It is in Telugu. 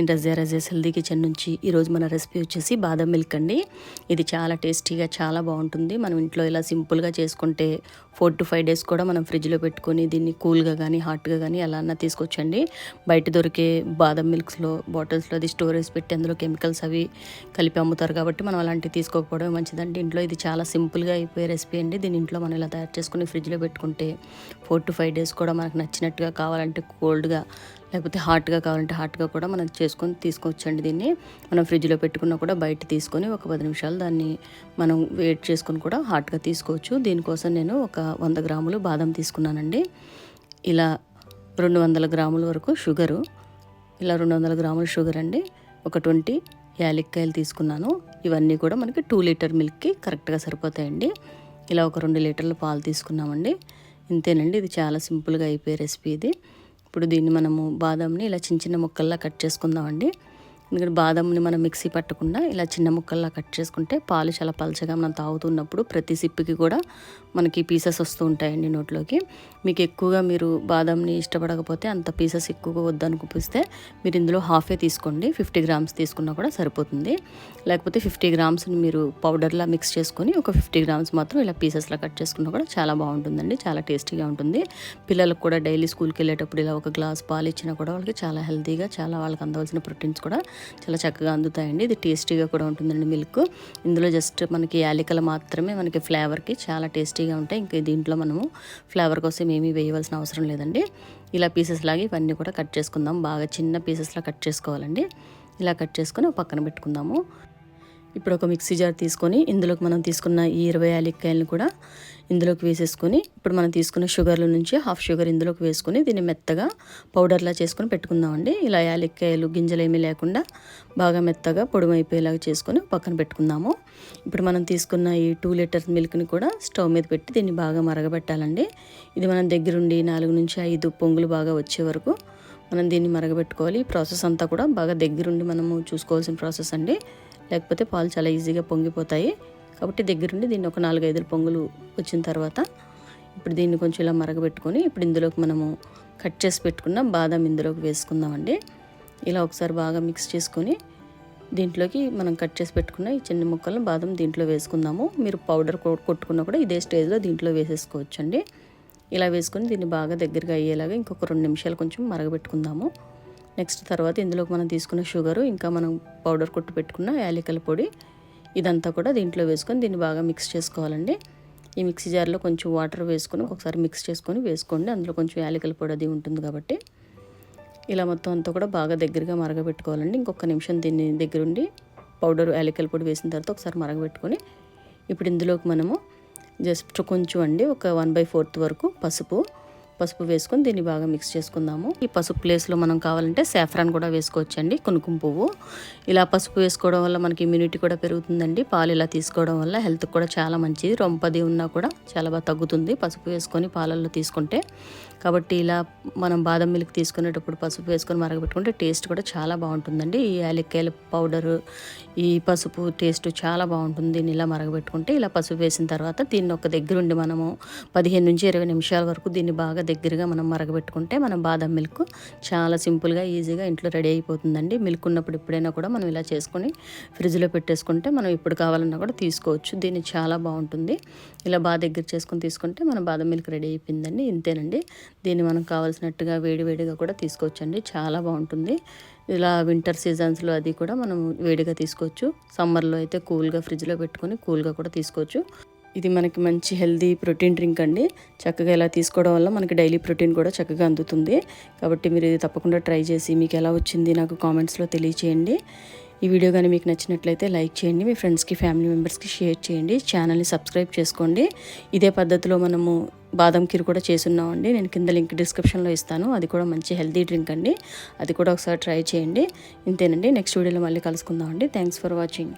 నేను రజ్యా రజాస్ హెల్దీ కిచెన్ నుంచి ఈరోజు మన రెసిపీ వచ్చేసి బాదం మిల్క్ అండి. ఇది చాలా టేస్టీగా చాలా బాగుంటుంది. మనం ఇంట్లో ఇలా సింపుల్గా చేసుకుంటే ఫోర్ టు ఫైవ్ డేస్ కూడా మనం ఫ్రిడ్జ్లో పెట్టుకొని దీన్ని కూల్గా కానీ హాట్గా కానీ ఎలా అన్నా తీసుకొచ్చండి. బయట దొరికే బాదం మిల్క్స్లో బాటిల్స్లో అది స్టోరేజ్ పెట్టి అందులో కెమికల్స్ అవి కలిపి అమ్ముతారు కాబట్టి మనం అలాంటివి తీసుకోకపోవడం మంచిదండి. ఇంట్లో ఇది చాలా సింపుల్గా అయిపోయే రెసిపీ అండి. దీని ఇంట్లో మనం ఇలా తయారు చేసుకుని ఫ్రిడ్జ్లో పెట్టుకుంటే ఫోర్ టు ఫైవ్ డేస్ కూడా మనకు నచ్చినట్టుగా కావాలంటే కోల్డ్గా లేకపోతే హాట్గా కావాలంటే హాట్గా కూడా మనం చేసుకొని తీసుకోవచ్చండి దీన్ని. మనం ఫ్రిడ్జ్లో పెట్టుకున్నా కూడా బయట తీసుకొని ఒక పది నిమిషాలు దాన్ని మనం వెయిట్ చేసుకొని కూడా హాట్గా తీసుకోవచ్చు. దీనికోసం నేను ఒక వంద గ్రాములు బాదం తీసుకున్నానండి. ఇలా రెండు వందల గ్రాముల వరకు షుగరు. ఇలా రెండు వందల గ్రాముల షుగర్ అండి. ఒక ట్వంటీ యాలక్కాయలు తీసుకున్నాను. ఇవన్నీ కూడా మనకి టూ లీటర్ మిల్క్కి కరెక్ట్గా సరిపోతాయండి. ఇలా ఒక రెండు లీటర్ల పాలు తీసుకున్నామండి. ఇంతేనండి. ఇది చాలా సింపుల్గా అయిపోయే రెసిపీ ఇది. ఇప్పుడు దీన్ని మనము బాదంని ఇలా చిన్న చిన్న ముక్కల్లా కట్ చేసుకుందామండి. ఎందుకంటే బాదంని మనం మిక్సీ పట్టకుండా ఇలా చిన్న ముక్కల్లా కట్ చేసుకుంటే పాలు చాలా పలచగా మనం తాగుతున్నప్పుడు ప్రతి సిప్పికి కూడా మనకి పీసెస్ వస్తూ ఉంటాయండి నోట్లోకి. మీకు ఎక్కువగా మీరు బాదంని ఇష్టపడకపోతే అంత పీసెస్ ఎక్కువగా వద్దనుకుపిస్తే మీరు ఇందులో హాఫే తీసుకోండి. ఫిఫ్టీ గ్రామ్స్ తీసుకున్నా కూడా సరిపోతుంది. లేకపోతే ఫిఫ్టీ గ్రామ్స్ని మీరు పౌడర్లా మిక్స్ చేసుకొని ఒక ఫిఫ్టీ గ్రామ్స్ మాత్రం ఇలా పీసెస్లా కట్ చేసుకున్నా కూడా చాలా బాగుంటుందండి. చాలా టేస్టీగా ఉంటుంది. పిల్లలకు కూడా డైలీ స్కూల్కి వెళ్ళేటప్పుడు ఇలా ఒక గ్లాస్ పాలు ఇచ్చినా కూడా వాళ్ళకి చాలా హెల్తీగా చాలా వాళ్ళకి అందవలసిన ప్రోటీన్స్ కూడా చాలా చక్కగా అందుతాయండి. ఇది టేస్టీగా కూడా ఉంటుందండి మిల్క్. ఇందులో జస్ట్ మనకి యాలికలు మాత్రమే మనకి ఫ్లేవర్కి చాలా టేస్టీగా ఉంటాయి. ఇంకా దీంట్లో మనము ఫ్లేవర్ కోసం ఏమీ వేయవలసిన అవసరం లేదండి. ఇలా పీసెస్ లాగా ఇవన్నీ కూడా కట్ చేసుకుందాం. బాగా చిన్న పీసెస్లా కట్ చేసుకోవాలండి. ఇలా కట్ చేసుకొని పక్కన పెట్టుకుందాము. ఇప్పుడు ఒక మిక్సీ జార్ తీసుకొని ఇందులోకి మనం తీసుకున్న ఈ ఇరవై యాలక్కాయలను కూడా ఇందులోకి వేసేసుకొని ఇప్పుడు మనం తీసుకున్న షుగర్ల నుంచి హాఫ్ షుగర్ ఇందులోకి వేసుకొని దీన్ని మెత్తగా పౌడర్లా చేసుకొని పెట్టుకుందామండి. ఇలా యాలక్కాయలు గింజలు ఏమీ లేకుండా బాగా మెత్తగా పొడిమైపోయేలాగా చేసుకొని పక్కన పెట్టుకుందాము. ఇప్పుడు మనం తీసుకున్న ఈ టూ లీటర్స్ మిల్క్ని కూడా స్టవ్ మీద పెట్టి దీన్ని బాగా మరగబెట్టాలండి. ఇది మనం దగ్గరుండి నాలుగు నుంచి ఐదు పొంగులు బాగా వచ్చే వరకు మనం దీన్ని మరగబెట్టుకోవాలి. ఈ ప్రాసెస్ అంతా కూడా బాగా దగ్గరుండి మనము చూసుకోవాల్సిన ప్రాసెస్ అండి. లేకపోతే పాలు చాలా ఈజీగా పొంగిపోతాయి. కాబట్టి దగ్గరుండి దీన్ని ఒక నాలుగైదు పొంగులు వచ్చిన తర్వాత ఇప్పుడు దీన్ని కొంచెం ఇలా మరగబెట్టుకొని ఇప్పుడు ఇందులోకి మనము కట్ చేసి పెట్టుకున్న బాదం ఇందులోకి వేసుకుందామండి. ఇలా ఒకసారి బాగా మిక్స్ చేసుకొని దీంట్లోకి మనం కట్ చేసి పెట్టుకున్న ఈ చిన్న ముక్కలను బాదం దీంట్లో వేసుకుందాము. మీరు పౌడర్ కొట్టుకున్నా కూడా ఇదే స్టేజ్లో దీంట్లో వేసేసుకోవచ్చండి. ఇలా వేసుకొని దీన్ని బాగా దగ్గరగా అయ్యేలాగా ఇంకొక రెండు నిమిషాలు కొంచెం మరగబెట్టుకుందాము. నెక్స్ట్ తర్వాత ఇందులోకి మనం తీసుకున్న షుగరు ఇంకా మనం పౌడర్ కొట్టు పెట్టుకున్న యాలకల పొడి ఇదంతా కూడా దీంట్లో వేసుకొని దీన్ని బాగా మిక్స్ చేసుకోవాలండి. ఈ మిక్సీ జార్లో కొంచెం వాటర్ వేసుకొని ఒకసారి మిక్స్ చేసుకొని వేసుకోండి. అందులో కొంచెం యాలకల పొడి అది ఉంటుంది కాబట్టి. ఇలా మొత్తం అంతా కూడా బాగా దగ్గరగా మరగబెట్టుకోవాలండి. ఇంకొక నిమిషం దీన్ని దగ్గరుండి పౌడర్ యాలకల పొడి వేసిన తర్వాత ఒకసారి మరగబెట్టుకొని ఇప్పుడు ఇందులోకి మనము జస్ట్ కొంచెం అండి ఒక వన్ బై ఫోర్త్ వరకు పసుపు పసుపు వేసుకొని దీన్ని బాగా మిక్స్ చేసుకుందాము. ఈ పసుపు ప్లేస్లో మనం కావాలంటే సాఫ్రాన్ కూడా వేసుకోవచ్చండి కొనుక్కుం పువ్వు. ఇలా పసుపు వేసుకోవడం వల్ల మనకి ఇమ్యూనిటీ కూడా పెరుగుతుందండి. పాలు ఇలా తీసుకోవడం వల్ల హెల్త్ కూడా చాలా మంచిది. రొంపది ఉన్నా కూడా చాలా బాగా తగ్గుతుంది పసుపు వేసుకొని పాలల్లో తీసుకుంటే. కాబట్టి ఇలా మనం బాదం మిల్క్ తీసుకునేటప్పుడు పసుపు వేసుకొని మరగబెట్టుకుంటే టేస్ట్ కూడా చాలా బాగుంటుందండి. ఈ యాలక్కాయల పౌడరు ఈ పసుపు టేస్ట్ చాలా బాగుంటుంది. దీన్ని ఇలా మరగబెట్టుకుంటే ఇలా పసుపు వేసిన తర్వాత దీన్ని ఒక దగ్గరుండి మనము పదిహేను నుంచి ఇరవై నిమిషాల వరకు దీన్ని బాగా దగ్గరగా మనం మరగబెట్టుకుంటే మనం బాదం మిల్క్ చాలా సింపుల్గా ఈజీగా ఇంట్లో రెడీ అయిపోతుందండి. మిల్క్ ఉన్నప్పుడు ఎప్పుడైనా కూడా మనం ఇలా చేసుకొని ఫ్రిడ్జ్లో పెట్టేసుకుంటే మనం ఇప్పుడు కావాలన్నా కూడా తీసుకోవచ్చు. దీన్ని చాలా బాగుంటుంది. ఇలా బాగా దగ్గర చేసుకొని తీసుకుంటే మన బాదం మిల్క్ రెడీ అయిపోయిందండి. ఇంతేనండి. దీన్ని మనం కావాల్సినట్టుగా వేడివేడిగా కూడా తీసుకోవచ్చండి. చాలా బాగుంటుంది. ఇలా వింటర్ సీజన్స్లో అది కూడా మనం వేడిగా తీసుకోవచ్చు. సమ్మర్లో అయితే కూల్గా ఫ్రిడ్జ్లో పెట్టుకొని కూల్గా కూడా తీసుకోవచ్చు. ఇది మనకి మంచి హెల్దీ ప్రోటీన్ డ్రింక్ అండి. చక్కగా ఇలా తీసుకోవడం వల్ల మనకి డైలీ ప్రోటీన్ కూడా చక్కగా అందుతుంది. కాబట్టి మీరు ఇది తప్పకుండా ట్రై చేసి మీకు ఎలా వచ్చింది నాకు కామెంట్స్లో తెలియచేయండి. ఈ వీడియో కానీ మీకు నచ్చినట్లయితే లైక్ చేయండి మీ ఫ్రెండ్స్కి ఫ్యామిలీ మెంబర్స్కి షేర్ చేయండి ఛానల్ని సబ్స్క్రైబ్ చేసుకోండి. ఇదే పద్ధతిలో మనము బాదం కీర్ కూడా చేసున్నామండి నేను కింద లింక్ డిస్క్రిప్షన్లో ఇస్తాను. అది కూడా మంచి హెల్తీ డ్రింక్ అండి. అది కూడా ఒకసారి ట్రై చేయండి. ఇంతేనండి. నెక్స్ట్ వీడియోలో మళ్ళీ కలుసుకుందామండి. Thanks for watching.